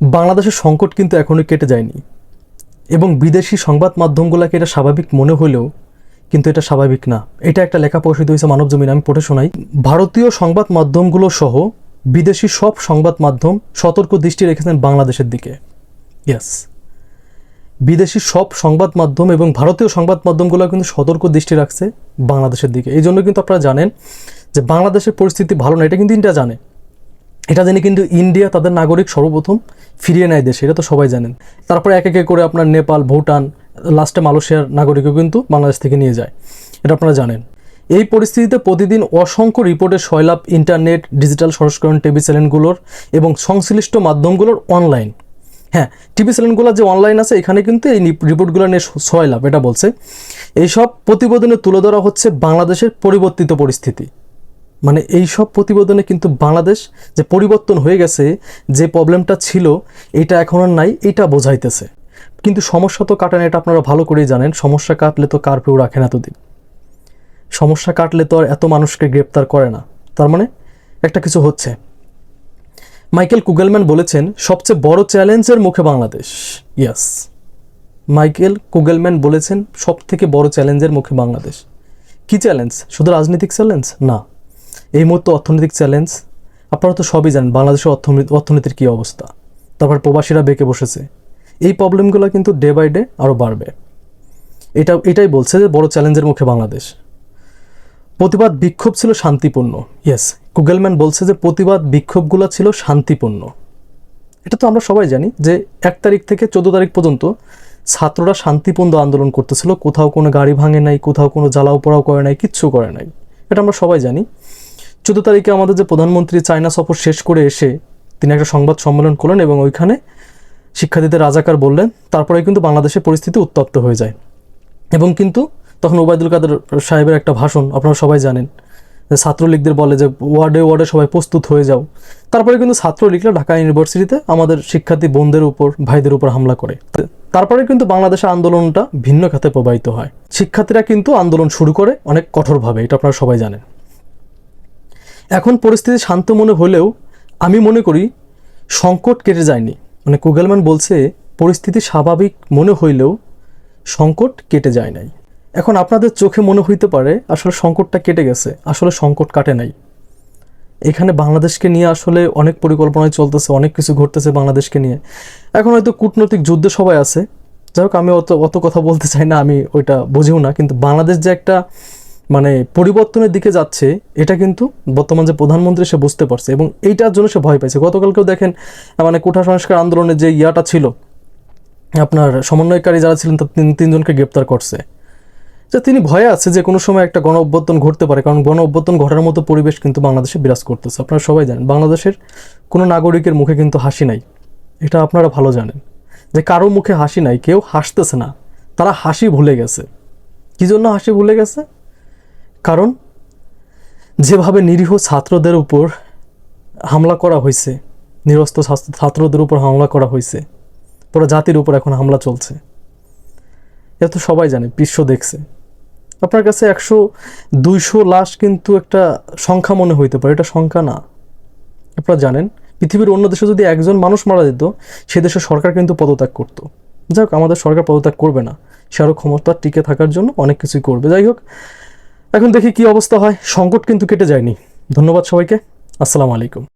বাংলাদেশের সংকট কিন্তু এখনও কেটে যায়নি। এবং বিদেশি সংবাদ মাধ্যমগুলোকে এটা স্বাভাবিক মনে হলেও কিন্তু এটা স্বাভাবিক না। এটা একটা লেখা প্রকাশিত হয়েছে মানব জমিন, আমি পড়ে শোনাই। ভারতীয় সংবাদ মাধ্যমগুলো সহ বিদেশি সব সংবাদ মাধ্যম সতর্ক দৃষ্টি রেখেছেন বাংলাদেশের দিকে। ইয়াস বিদেশি সব সংবাদ মাধ্যম এবং ভারতীয় সংবাদ মাধ্যমগুলো কিন্তু সতর্ক দৃষ্টি রাখছে বাংলাদেশের দিকে। এই জন্য কিন্তু আপনারা জানেন যে বাংলাদেশের পরিস্থিতি ভালো না, এটা কিন্তু ইন্ডিয়া জানে। এটা জেনে কিন্তু ইন্ডিয়া তাদের নাগরিক সর্বপ্রথম ফিরিয়ে নেয় দেশে, এটা তো সবাই জানেন। তারপরে এক একে করে আপনার নেপাল, ভুটান লাস্টে মালয়েশিয়ার নাগরিকও কিন্তু বাংলাদেশ থেকে নিয়ে যায়, এটা আপনারা জানেন। এই পরিস্থিতিতে প্রতিদিন অসংখ্য রিপোর্টের সয়লাভ ইন্টারনেট, ডিজিটাল সংস্করণ, টিভি চ্যানেলগুলোর এবং সংশ্লিষ্ট মাধ্যমগুলোর অনলাইন হ্যাঁ টিভি চ্যানেলগুলো যে অনলাইন আছে, এখানে কিন্তু এই রিপোর্টগুলো নিয়ে ছয় লাভ এটা বলছে। এইসব প্রতিবেদনে তুলে ধরা হচ্ছে বাংলাদেশের পরিবর্তিত পরিস্থিতি। মানে এই সব প্রতিবেদনে কিন্তু বাংলাদেশ যে পরিবর্তন হয়ে গেছে, যে প্রবলেমটা ছিল, এটা এখন আর নাই, এটা বোঝাইতেছে। কিন্তু সমস্যা তো কাটেন এটা আপনারা ভালো করেই জানেন। সমস্যা কাটলে তো কারফিউ রাখেন এতদিন। সমস্যা কাটলে তো আর এত মানুষকে গ্রেপ্তার করে না। তার মানে একটা কিছু হচ্ছে। মাইকেল কুগেলম্যান বলেছেন, সবচেয়ে বড় চ্যালেঞ্জের মুখে বাংলাদেশ। ইয়াস মাইকেল কুগেলম্যান বলেছেন সব থেকে বড় চ্যালেঞ্জের মুখে বাংলাদেশ। কি চ্যালেঞ্জ? শুধু রাজনৈতিক চ্যালেঞ্জ? না। এই মুহূর্তে অর্থনৈতিক চ্যালেঞ্জ, আপনারা তো সবই জানেন বাংলাদেশের অর্থনীতি অর্থনীতির কী অবস্থা। তারপর প্রবাসীরা বেঁকে বসেছে। এই প্রবলেমগুলো কিন্তু ডে বাই ডে আরও বাড়বে। এটা এটাই বলছে যে বড় চ্যালেঞ্জের মুখে বাংলাদেশ। প্রতিবাদ বিক্ষোভ ছিল শান্তিপূর্ণ। ইয়েস গুগলম্যান বলছে যে প্রতিবাদ বিক্ষোভগুলো ছিল শান্তিপূর্ণ। এটা তো আমরা সবাই জানি যে এক তারিখ থেকে চোদ্দ তারিখ পর্যন্ত ছাত্ররা শান্তিপূর্ণ আন্দোলন করতেছিল। কোথাও কোনো গাড়ি ভাঙে নাই, কোথাও কোনো জ্বালাও পোড়াও করে নাই, কিচ্ছু করে নাই। এটা আমরা সবাই জানি। চোদ্দ তারিখে আমাদের যে প্রধানমন্ত্রী চায়না সফর শেষ করে এসে তিনি একটা সংবাদ সম্মেলন করলেন এবং ওইখানে শিক্ষার্থীদের রাজাকার বললেন, তারপরে কিন্তু বাংলাদেশের পরিস্থিতি উত্তপ্ত হয়ে যায়। এবং কিন্তু তখন ওবায়দুল কাদের সাহেবের একটা ভাষণ, আপনারা সবাই জানেন, যে ছাত্রলীগদের বলে যে, ওয়ার্ডে ওয়ার্ডে সবাই প্রস্তুত হয়ে যাও। তারপরে কিন্তু ছাত্রলীগরা ঢাকা ইউনিভার্সিটিতে আমাদের শিক্ষার্থী বোনদের উপর, ভাইদের উপর হামলা করে। তারপরে কিন্তু বাংলাদেশের আন্দোলনটা ভিন্ন খাতে প্রবাহিত হয়। শিক্ষার্থীরা কিন্তু আন্দোলন শুরু করে অনেক কঠোরভাবে, এটা আপনারা সবাই জানেন। এখন পরিস্থিতি শান্ত মনে হলেও আমি মনে করি সংকট কেটে যায়নি। মানে কুগেলম্যান বলছে, পরিস্থিতি স্বাভাবিক মনে হইলেও সংকট কেটে যায় নাই। এখন আপনাদের চোখে মনে হইতে পারে, আসলে সংকটটা কেটে গেছে, আসলে সংকট কাটে নাই। এখানে বাংলাদেশকে নিয়ে আসলে অনেক পরিকল্পনায় চলতেছে, অনেক কিছু ঘটতেছে বাংলাদেশকে নিয়ে। এখন হয়তো কূটনৈতিক যুদ্ধ সবাই আছে। যাই হোক, আমি অত অত কথা বলতে চাই না, আমি ওইটা বুঝিও না, কিন্তু বাংলাদেশ যে একটা মানে পরিবর্তনের দিকে যাচ্ছে, এটা কিন্তু বর্তমান যে প্রধানমন্ত্রী, সে বুঝতে পারছে এবং এইটার জন্য সে ভয় পাইছে। গতকালকেও দেখেন মানে কোঠা সংস্কার আন্দোলনের যে ইয়াটা ছিল, আপনার সমন্বয়কারী যারা ছিলেন, তার তিন তিনজনকে গ্রেপ্তার করছে। যে তিনি ভয়ে আছে যে কোনো সময় একটা গণ অভ্যর্থন ঘটতে পারে, কারণ গণ অভ্যর্থন ঘটার মতো পরিবেশ কিন্তু বাংলাদেশে বিরাজ করতেছে। আপনারা সবাই জানেন, বাংলাদেশের কোনো নাগরিকের মুখে কিন্তু হাসি নাই। এটা আপনারা ভালো জানেন। যে কারও মুখে হাসি নাই, কেউ হাসতেছে না। তারা হাসি ভুলে গেছে। কী জন্য হাসি ভুলে গেছে? কারণ, যেভাবে নিরীহ ছাত্রদের উপর হামলা করা হয়েছে, নিরস্ত ছাত্রদের উপর হামলা করা হয়েছে পুরো জাতির উপর এখন হামলা চলছে। এটা তো সবাই জানে, বিশ্ব দেখছে। আপনার কাছে একশো দুইশো লাশ কিন্তু একটা সংখ্যা মনে হইতে পারে, এটা সংখ্যা না। আপনারা জানেন, পৃথিবীর অন্য দেশে যদি একজন মানুষ মারা যেত, সে দেশের সরকার কিন্তু পদত্যাগ করতো। যাই হোক, আমাদের সরকার পদত্যাগ করবে না। সে আরও ক্ষমতা টিকে থাকার জন্য অনেক কিছুই করবে। যাই হোক এখন দেখি কি অবস্থা হয়। সংকট কিন্তু কেটে যায়নি। ধন্যবাদ সবাইকে। আসসালামু আলাইকুম।